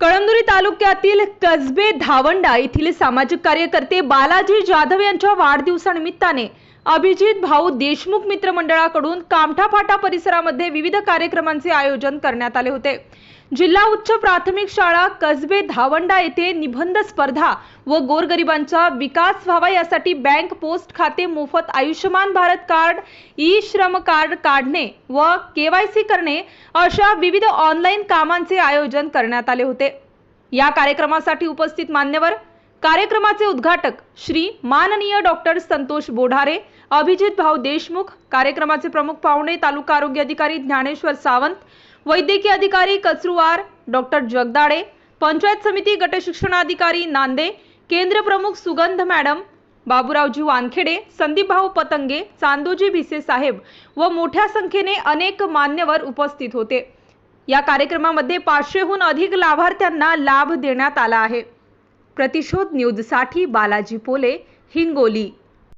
कळमनुरी तालुक्यातील कसबे धावंडा येथील सामाजिक कार्यकर्ते बालाजी जाधव यांच्या वाढदिवसानिमित्ताने अभिजित भाऊ देशमुख मित्र मंडळाकडून कामठा फाटा परिसरामध्ये विविध कार्यक्रमांचे आयोजन करण्यात आले होते. जिल्हा उच्च प्राथमिक शाळा कसबे धावंडा येथे निबंध स्पर्धा व गोरगरिबांचा विकास व्हावा यासाठी बँक पोस्ट खाते मोफत Ayushman Bharat card e Shram card काढणे व केवायसी करणे अशा विविध ऑनलाईन कामांचे आयोजन करण्यात आले होते. या कार्यक्रमासाठी उपस्थित मान्यवर कार्यक्रमाचे उद्घाटक श्री माननीय डॉक्टर संतोष बोढारे अभिजित भाऊ देशमुख कार्यक्रमाचे प्रमुख पाहुणे तालुका आरोग्य अधिकारी ज्ञानेश्वर सावंत वैद्यकीय अधिकारी कचरुवार डॉक्टर जगदाडे पंचायत समिती गटशिक्षणाधिकारी नांदे केंद्र प्रमुख सुगंध मॅडम बाबूरावजी वानखेडे संदीप भाऊ पतंगे चांदोजी भिसे साहेब व मोठ्या संख्येने अनेक मान्यवर उपस्थित होते. या कार्यक्रमामध्ये पाचशेहून अधिक लाभार्थ्यांना लाभ देण्यात आला आहे. प्रतिशोध न्यूजसाठी बालाजी पोले हिंगोली.